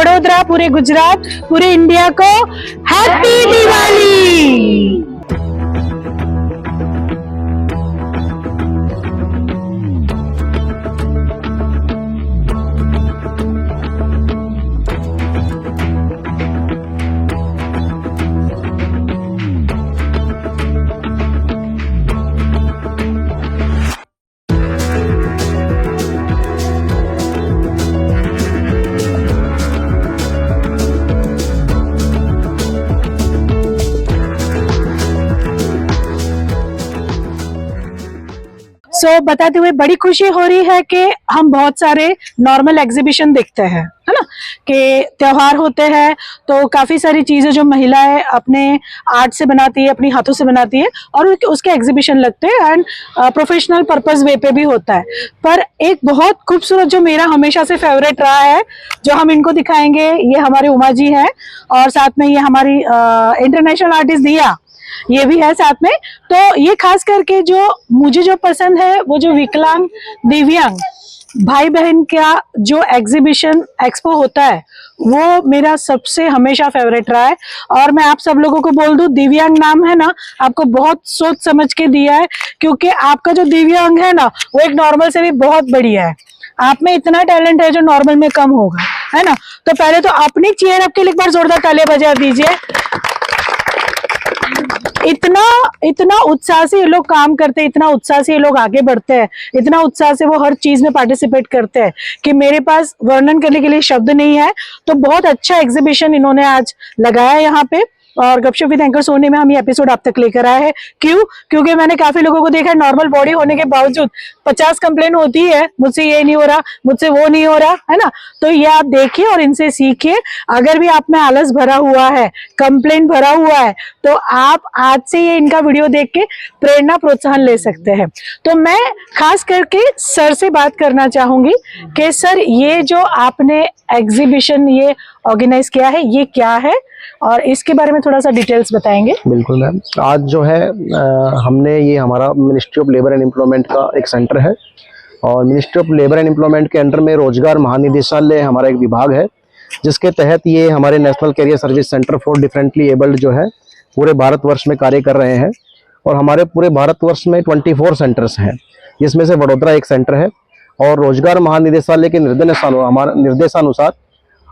पूरे गुजरात पूरे इंडिया को हैप्पी दिवाली सो so, बताते हुए बड़ी खुशी हो रही है कि हम बहुत सारे नॉर्मल एग्जीबिशन देखते हैं है ना? कि त्योहार होते हैं तो काफ़ी सारी चीज़ें जो महिलाएँ अपने आर्ट से बनाती है अपनी हाथों से बनाती है और उसके- एग्जीबिशन लगते हैं एंड प्रोफेशनल पर्पज़ वे पे भी होता है। पर एक बहुत खूबसूरत जो मेरा हमेशा से फेवरेट रहा है जो हम इनको दिखाएँगे ये हमारे उमा जी है और साथ में ये हमारी इंटरनेशनल आर्टिस्ट दिया ये भी है साथ में। तो ये खास करके जो मुझे जो पसंद है, वो जो विकलांग दिव्यांग भाई बहन का जो एग्जीबिशन एक्सपो होता है, वो मेरा सबसे हमेशा फेवरेट रहा है। और मैं आप सब लोगों को बोल दूँ, दिव्यांग नाम है ना, आपको बहुत सोच समझ के दिया है, क्योंकि आपका जो दिव्यांग है ना, वो एक नॉर्मल से भी बहुत बढ़िया है। आप में इतना टैलेंट है जो नॉर्मल में कम होगा, है ना? तो पहले तो अपनी चेयर आपके लिए एक बार जोरदार तालियाँ बजा दीजिए। इतना इतना उत्साह से ये लोग काम करते हैं, इतना उत्साह से ये लोग आगे बढ़ते हैं, इतना उत्साह से वो हर चीज़ में पार्टिसिपेट करते हैं कि मेरे पास वर्णन करने के लिए शब्द नहीं है तो बहुत अच्छा एग्जीबिशन इन्होंने आज लगाया यहाँ पे। और गपशप विद एंकर सोने में हम ये एपिसोड आप तक लेकर आए हैं। क्यों? क्योंकि मैंने काफ़ी लोगों को देखा है नॉर्मल बॉडी होने के बावजूद पचास कंप्लेन होती है, मुझसे ये नहीं हो रहा, मुझसे वो नहीं हो रहा, है ना? तो ये आप देखिए और इनसे सीखिए, अगर भी आप में आलस भरा हुआ है कंप्लेन भरा हुआ है तो आप आज से ये इनका वीडियो देख के प्रेरणा प्रोत्साहन ले सकते हैं। तो मैं खास करके सर से बात करना चाहूँगी कि सर ये जो आपने एग्जीबिशन ये ऑर्गेनाइज किया है ये क्या है? और इसके बारे में थोड़ा सा डिटेल्स बताएँगे। बिल्कुल मैम आज जो है अ, हमने ये हमारा ministry of labour and employment का एक सेंटर है और ministry of labour and employment के अंडर में रोज़गार महानिदेशालय हमारा एक विभाग है जिसके तहत ये हमारे national career service centre for differently abled जो है पूरे भारतवर्ष में कार्य कर रहे हैं और हमारे पूरे भारतवर्ष में 24 सेंटर्स हैं। जिसमें से वडोदरा एक सेंटर है और रोज़गार महानिदेशालय के निर्देशानु हमारा निर्देशानुसार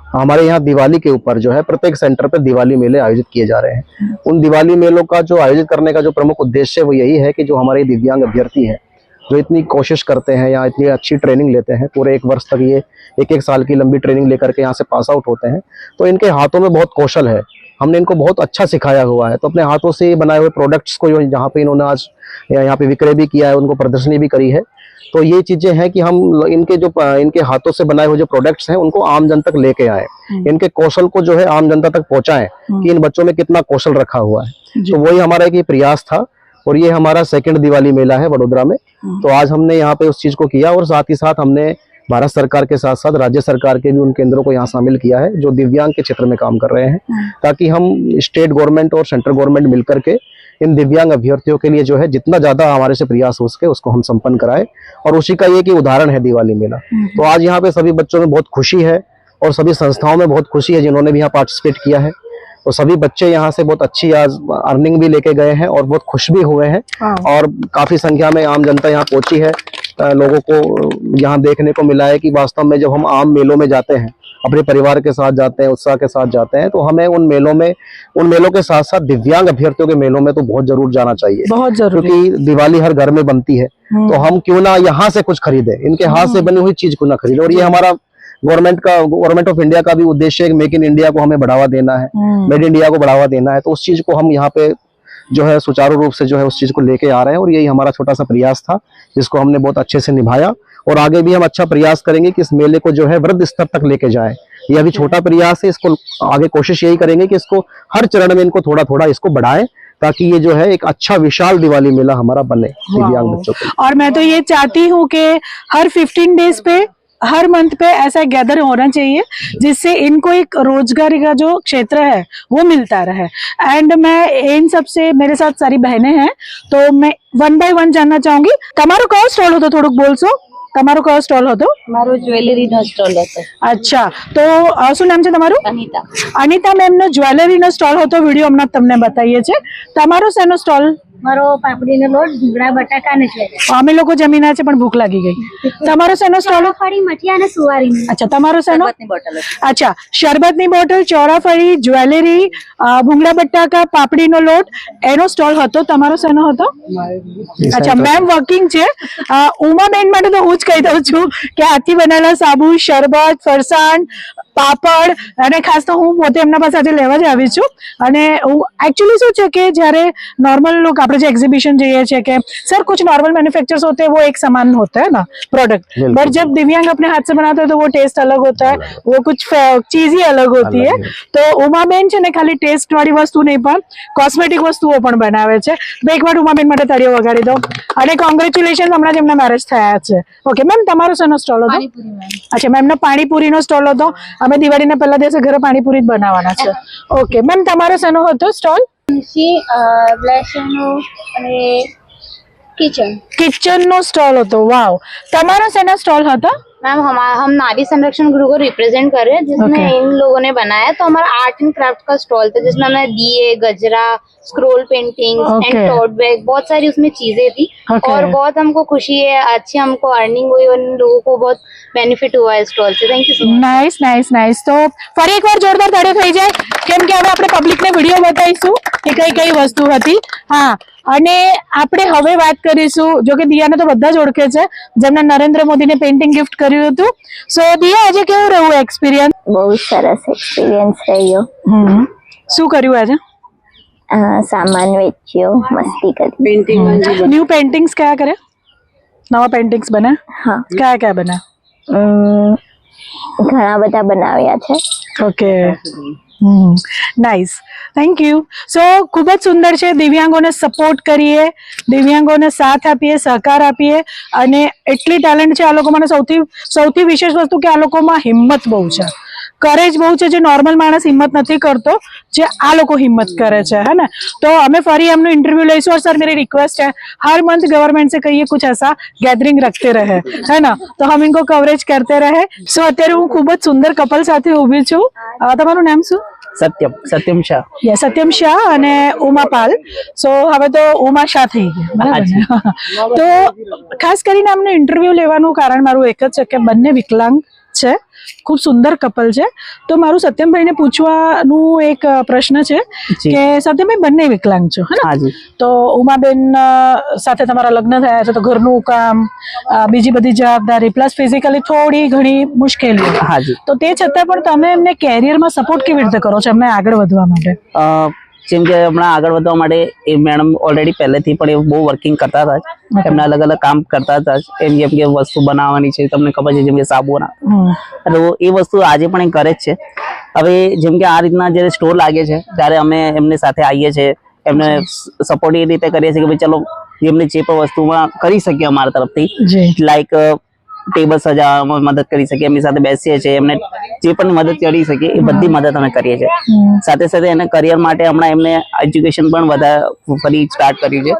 हमारे यहाँ दिवाली के ऊपर जो है प्रत्येक सेंटर पर दिवाली मेले आयोजित किए जा रहे हैं। उन दिवाली मेलों का जो आयोजित करने का जो प्रमुख उद्देश्य है वो यही है कि जो हमारे दिव्यांग अभ्यर्थी हैं, जो इतनी कोशिश करते हैं या इतनी अच्छी ट्रेनिंग लेते हैं, पूरे एक वर्ष तक ये एक एक साल की लंबी ट्रेनिंग लेकर के यहाँ से पास आउट होते हैं तो इनके हाथों में बहुत कौशल है। हमने इनको बहुत अच्छा सिखाया हुआ है। तो अपने हाथों से बनाए हुए प्रोडक्ट्स को जहाँ पे इन्होंने आज यहाँ पे विक्रय भी किया है उनको प्रदर्शनी भी करी है। तो ये चीज़ें हैं कि हम इनके जो इनके हाथों से बनाए हुए जो प्रोडक्ट्स हैं उनको आम जन तक लेके आए। इनके कौशल को जो है आम जनता तक पहुंचाएँ कि इन बच्चों में कितना कौशल रखा हुआ है। तो वही हमारा एक प्रयास था और ये हमारा सेकंड दिवाली मेला है वडोदरा में। तो आज हमने यहाँ पे उस चीज़ को किया और साथ ही साथ हमने भारत सरकार के साथ साथ राज्य सरकार के भी उन केंद्रों को यहाँ शामिल किया है जो दिव्यांग के क्षेत्र में काम कर रहे हैं ताकि हम स्टेट गवर्नमेंट और सेंट्रल गवर्नमेंट मिलकर के इन दिव्यांग अभ्यर्थियों के लिए जो है जितना ज़्यादा हमारे से प्रयास हो सके उसको हम संपन्न कराए। और उसी का ये कि उदाहरण है दिवाली मेला। तो आज यहाँ पे सभी बच्चों में बहुत खुशी है और सभी संस्थाओं में बहुत खुशी है जिन्होंने भी यहाँ पार्टिसिपेट किया है। तो सभी बच्चे यहाँ से बहुत अच्छी आज अर्निंग भी लेके गए हैं और बहुत खुश भी हुए हैं। हाँ। और काफ़ी संख्या में आम जनता यहाँ पहुँची है। लोगों को यहाँ देखने को मिला है कि वास्तव में जब हम आम मेलों में जाते हैं अपने परिवार के साथ जाते हैं उत्साह के साथ जाते हैं तो हमें उन मेलों में उन मेलों के साथ साथ दिव्यांग अभ्यर्थियों के मेलों में तो बहुत ज़रूर जाना चाहिए बहुत ज़रूरी क्योंकि दिवाली हर घर में बनती है हम्म। तो हम क्यों ना यहाँ से कुछ खरीदे इनके हाथ से बनी हुई चीज़ क्यों ना खरीदे और ये हमारा गवर्नमेंट का गवर्नमेंट ऑफ़ इंडिया का भी उद्देश्य है मेक इन इंडिया को हमें बढ़ावा देना है हम्म। मेड इंडिया को बढ़ावा देना है तो उस चीज़ को हम यहाँ पे जो है सुचारू रूप से जो है उस चीज़ को लेके आ रहे हैं और यही हमारा छोटा सा प्रयास था जिसको हमने बहुत अच्छे से निभाया। और आगे भी हम अच्छा प्रयास करेंगे कि इस मेले को जो है वृद्ध स्तर तक लेके जाए। ये अभी छोटा प्रयास है इसको आगे कोशिश यही करेंगे कि इसको हर चरण में इनको थोड़ा थोड़ा इसको बढ़ाएँ ताकि ये जो है एक अच्छा विशाल दिवाली मेला हमारा बने दिव्यांग बच्चों के। और मैं तो ये चाहती हूँ कि हर 15 डेज़ पे हर मंथ पे ऐसा गैदर होना चाहिए जिससे इनको एक रोजगारी का जो क्षेत्र है वो मिलता रहे एंड मैं इन सब से मेरे साथ सारी बहनें हैं तो मैं वन बाय वन जानना चाहूंगी તમારું કયો સ્ટોલ હતો થોડુંક બોલશો તમારો કયો સ્ટોલ હતો મારો જ્વેલરીનો સ્ટોલ હતો અચ્છા તો અ, શું નામ છે તમારું અનિતા અનિતા મેમનો જ્વેલરીનો સ્ટોલ હતો વિડીયો હમણાં તમને બતાવીએ છીએ તમારો શેનો સ્ટોલ મારો પાપડીનો લોટ ઢીંગડા બટાકા અને જ્વેલરી અમે લોકો જમીના છે પણ ભૂખ લાગી ગઈ. તમારો શેનો સ્ટોલ? ફળી મઠિયા અને સુવારી અચ્છા તમારો શેનો? બોટલ અચ્છા શરબતની બોટલ ચોરાફળી જ્વેલરી ભૂંગળા બટાકા પાપડીનો લોટ. એનો સ્ટોલ હતો તમારો શેનો હતો? અચ્છા મેમ વર્કિંગ છે. ઉમા ઉમાબેન માટે તો હું જ કહી દઉં છું કે આથી બનેલા સાબુ શરબત ફરસાણ પાપડ અને ખાસ તો હું પોતે એમના પાસે આજે લેવા જ આવી છું અને एक्चुअली શું છે કે જ્યારે नॉर्मल लोग આપણે જે एग्जीबिशन जइए છીએ કે सर कुछ नॉर्मल मैन्युफैक्चरर्स होते हैं वो एक समान होता है ना प्रोडक्ट बिल्कुल। बट जब दिव्यांग अपने हाथ से बनाते हैं तो वो टेस्ट अलग होता है वो कुछ चीज ही अलग होती है अलग તો ઉમાબેન છે ને ખાલી ટેસ્ટ વાળી વસ્તુ નહીં પણ કોસ્મેટિક વસ્તુઓ પણ બનાવે છે તો એક વાર ઉમાબેન માટે તાળીઓ વગાડી દો અને કોંગ્રેચ્યુલેશન હમણાં જ એમના મેરેજ થયા છે ઓકે મેમ તમારો શેનો સ્ટોલ હતો અચ્છા મેમનો પાણીપુરીનો સ્ટોલ હતો અમે દિવાળીના પહેલા દિવસે ઘરે પાણીપુરી જ બનાવવાના છે. ઓકે મેમ તમારો શેનો હતો સ્ટોલ? કિચન. કિચનનો સ્ટોલ હતો વાવ. તમારો શેના સ્ટોલ હતા? मैम हमारा हम नारी संरक्षण गृह को रिप्रेजेंट कर रहे हैं जिसमें Okay. इन लोगों ने बनाया तो हमारा आर्ट एंड क्राफ्ट का स्टॉल था जिसमें हमने दिए गजरा scroll painting Okay. And tote bag बहुत सारी उसमें चीजें थी Okay. और बहुत हमको खुशी है अच्छी हमको अर्निंग हुई और इन लोगों को बहुत बेनिफिट हुआ है स्टॉल से thank you so much nice nice nice તો ફરી એકવાર જોરદાર તાળીઓ થઈ જાય કેમ કે હવે આપણે પબ્લિકને વીડિયો બતાવીશું કે કઈ કઈ વસ્તુ હતી. હા અને આપણે હવે વાત કરીશું જો કે દિયાને તો બધા જ ઓળખે છે જેમને નરેન્દ્ર મોદીને પેઇન્ટિંગ ગિફ્ટ કર્યું હતું. સો દિયા આજે કેવું રહ્યું એક્સપિરિયન્સ બહુ સરસ એક્સપિરિયન્સ રહ્યો. શું કર્યું આજે? સામાન વેચ્યો મસ્તી કરી. ન્યૂ પેઇન્ટિંગ્સ કયા કરે નવા પેઇન્ટિંગ્સ બને હા. કયા કયા બને ઘણા બધા બનાવ્યા છે. Okay nice thank you so ખૂબ જ સુંદર છે. દિવ્યાંગોને સપોર્ટ કરીએ, દિવ્યાંગોને સાથ આપીએ, સહકાર આપીએ અને એટલી ટેલેન્ટ છે આ લોકો મને સૌથી સૌથી વિશેષ વસ્તુ કે આ લોકોમાં હિંમત બહુ છે. કરેજ બહુ છે જે નોર્મલ માણસ હિંમત નથી કરતો જે આ લોકો હિંમત કરે છે है ना तो हमें फरी हमने इंटरव्यू લઈશું और सर मेरी रिक्वेस्ट है हर मंथ गवर्नमेंट से कहिए कुछ ऐसा गैदरिंग रखते रहे है ना तो हम इनको कवरेज करते रहे સો અત્યારે હું ખૂબ જ સુંદર કપલ સાથે ઊભી છું અ, તમારું નામ શું સત્યમ સત્યમ શાહ યસ સત્યમ શાહ અને ઉમા પાલ સો હવે તો ઉમા શાહ થઈ ગયા બરાબર ને તો ખાસ કરીને અમને ઇન્ટરવ્યુ લેવાનું કારણ મારું એક જ છે કે બંને વિકલાંગ છે. ખૂબ સુંદર કપલ છે. તો મારું સત્યમભાઈને પૂછવાનું એક પ્રશ્ન છે. કે સત્યમભાઈ બંને વિકલાંગ છો હે ને તો ઉમાબેન સાથે તમારા લગ્ન થયા છે તો ઘરનું કામ બીજી બધી જવાબદારી પ્લસ ફિઝિકલી થોડી ઘણી મુશ્કેલીઓ. તો તે છતાં પણ તમે એમને કેરિયરમાં સપોર્ટ કેવી રીતે કરો છો એમને આગળ વધવા માટે? જેમ કે હમણાં આગળ વધવા માટે એ મેડમ ઓલરેડી પહેલેથી પણ એ બહુ વર્કિંગ કરતા હતા એમને અલગ અલગ કામ કરતા હતા એમ જેમ કે વસ્તુ બનાવવાની છે તમને ખબર છે જેમ કે સાબુ તો એ વસ્તુ આજે પણ એ કરે જ છે. હવે જેમ કે આ રીતના જ્યારે સ્ટોર લાગે છે ત્યારે અમે એમની સાથે આવીએ છીએ. એમને સપોર્ટ એ રીતે કરીએ છીએ કે ભાઈ ચલો એમને જે પણ વસ્તુમાં કરી શકીએ અમારા તરફથી. લાઈક ટેબલ સજાવવામાં મદદ કરી શકીએ એમની સાથે બેસીએ છીએ એમને જે પણ મદદ કરી શકીએ એ બધી મદદ અમે કરીએ છીએ. સાથે સાથે એને કરિયર માટે હમણાં એમને એજ્યુકેશન પણ વધારે ફરી સ્ટાર્ટ કર્યું છે.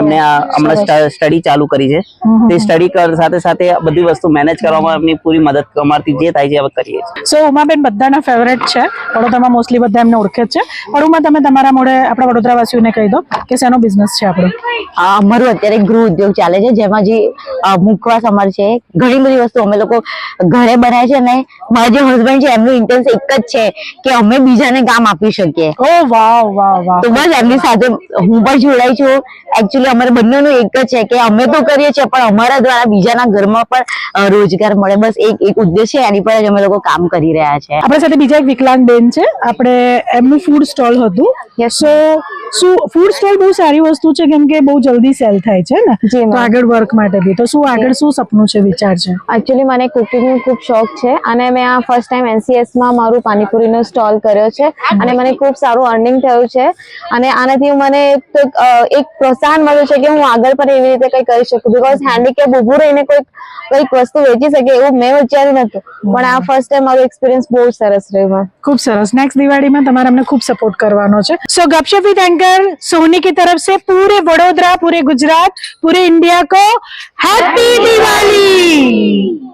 એમને હમણાં સ્ટડી ચાલુ કરી છે. તે સ્ટડી સાથે સાથે બધી વસ્તુ મેનેજ કરવામાં એમની પૂરી મદદ અમારથી જે થાય છે હવે કરીએ છીએ. સો ઉમાબેન બધાના ફેવરેટ છે. વડોદરામાં મોસ્ટલી બધા એમને ઓળખે છે. પણ ઉમા તમે તમારા મોડે આપણા વડોદરાવાસીઓને કહી દો કે શેનો બિઝનેસ છે આપણો? આ અમારું અત્યારે ગૃહ ઉદ્યોગ ચાલે છે જેમાં જે મુખવાસ અમાર છે ઘણી બધી વસ્તુ અમે લોકો ઘરે બનાવે છે અને મારા જે હસબન્ડ છે એમનું ઇન્ટેન્સ એક જ છે કે અમે બીજાને કામ આપી શકીએ. ઓ વાહ તો બસ એમની સાથે હું પણ જોડાઈ છું. એકચ્યુઅલી અમારે બંનેનું એક જ છે કે અમે તો કરીએ છીએ પણ અમારા દ્વારા બીજાના ઘરમાં પણ રોજગાર મળે. બસ એક એક ઉદ્દેશ્ય છે એની પર જ અમે લોકો કામ કરી રહ્યા છે. આપણા સાથે બીજા એક વિકલાંગ બેન છે. આપણે એમનું ફૂડ સ્ટોલ હતું. સો શું ફૂડ સ્ટોલ બહુ સારી વસ્તુ છે કેમ કે બહુ જલ્દી સેલ થાય છે ને? તો આગળ વર્ક માટે બી. તો શું આગળ શું સપનું છે વિચાર છે એકચ્યુઅલી મને કુકિંગનો ખૂબ શોખ છે અને મેં આ ફર્સ્ટ ટાઈમ એનસીએસમાં મારું પાણીપુરીનો સ્ટોલ કર્યો છે અને મને ખૂબ સારું અર્નિંગ થયું છે અને આનાથી મને તો એક, અ, એક પ્રોત્સાહન મળ્યું છે કે હું આગળ પણ એવી રીતે કંઈ કરી શકું બિકોઝ હેન્ડીકેપ ઊભું રહીને કોઈક કંઈક વસ્તુ વેચી શકે એવું મેં વિચાર્યું નતું પણ આ ફર્સ્ટ ટાઈમ મારો એક્સપિરિયન્સ બહુ સરસ રહ્યો મેમ ખૂબ સરસ નેક્સ્ટ દિવાળીમાં તમારે અમને ખૂબ સપોર્ટ કરવાનો છે સો ગપશપી થેન્ક सिंगर सोनी की तरफ से पूरे वडोदरा पूरे गुजरात पूरे इंडिया को हैप्पी दिवाली Sim!